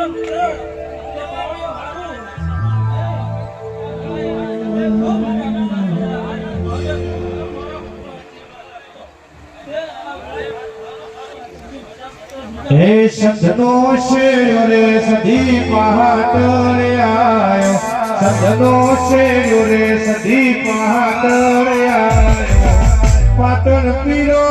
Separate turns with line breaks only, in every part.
હે સજનો શેર્યો રે, સધી પહાટ રે આયો. સજનો શેર્યો રે, સધી પહાટ રે આયો. Patan પીરો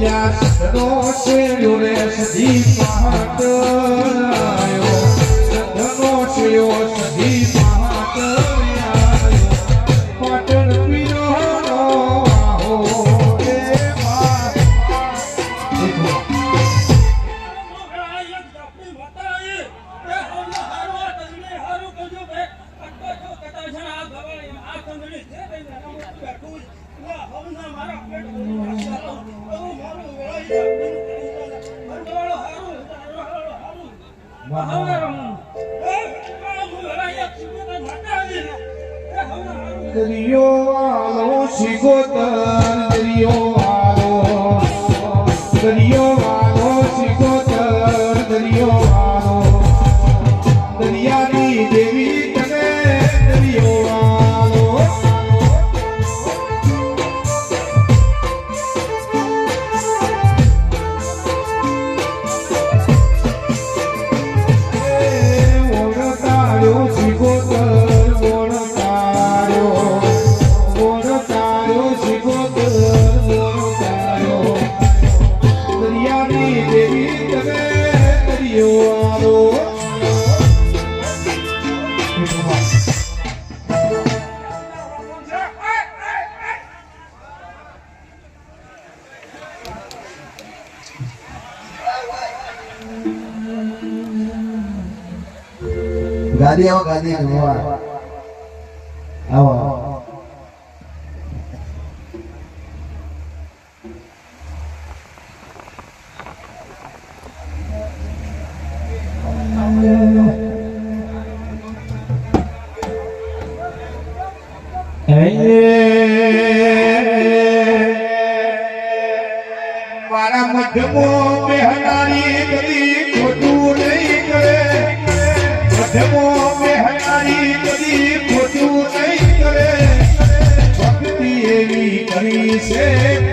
Yes, the Lord will rest in my heart. દરિયો આલો શિગોતર દરિયો આલો દરિયો
ગાડી
મારા મધ્યમો બેહનારી ગરી ખોટું નહીં કરે. મધ્યમો ઘણી છે.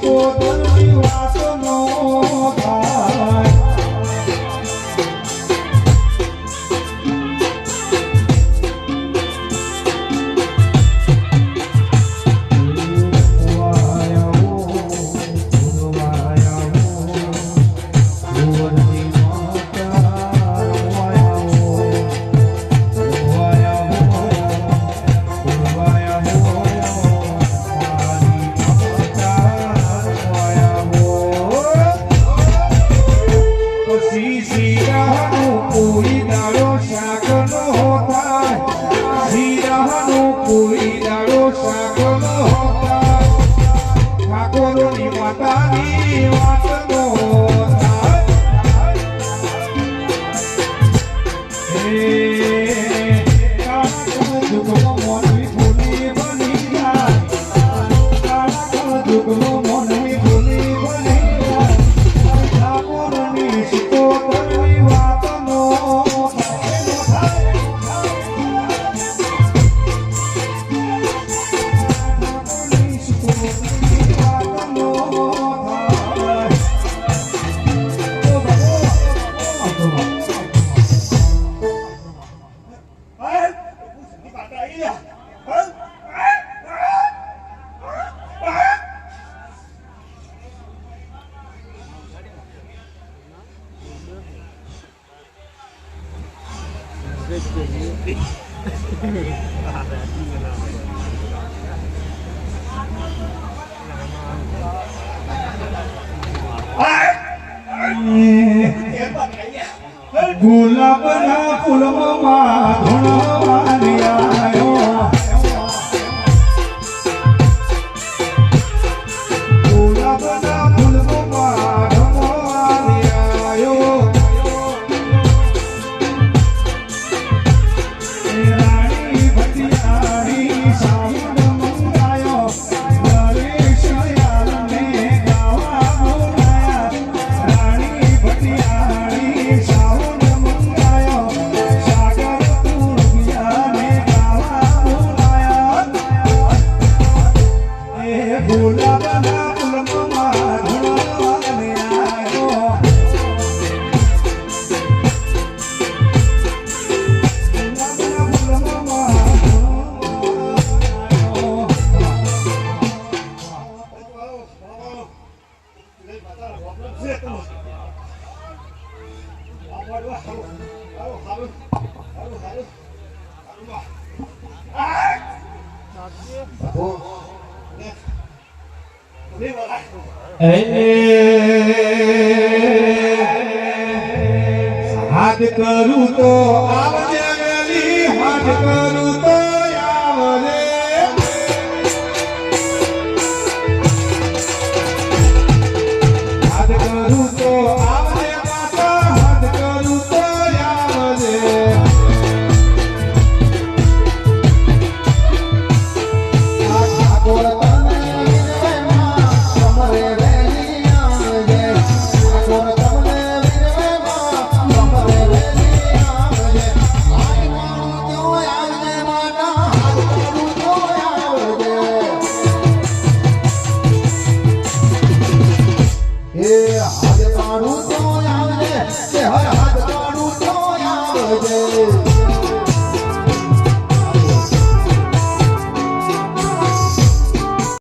我的 ગુલાબના ફૂલમાં ધૂણવાની હાથ કરું
તો આવજે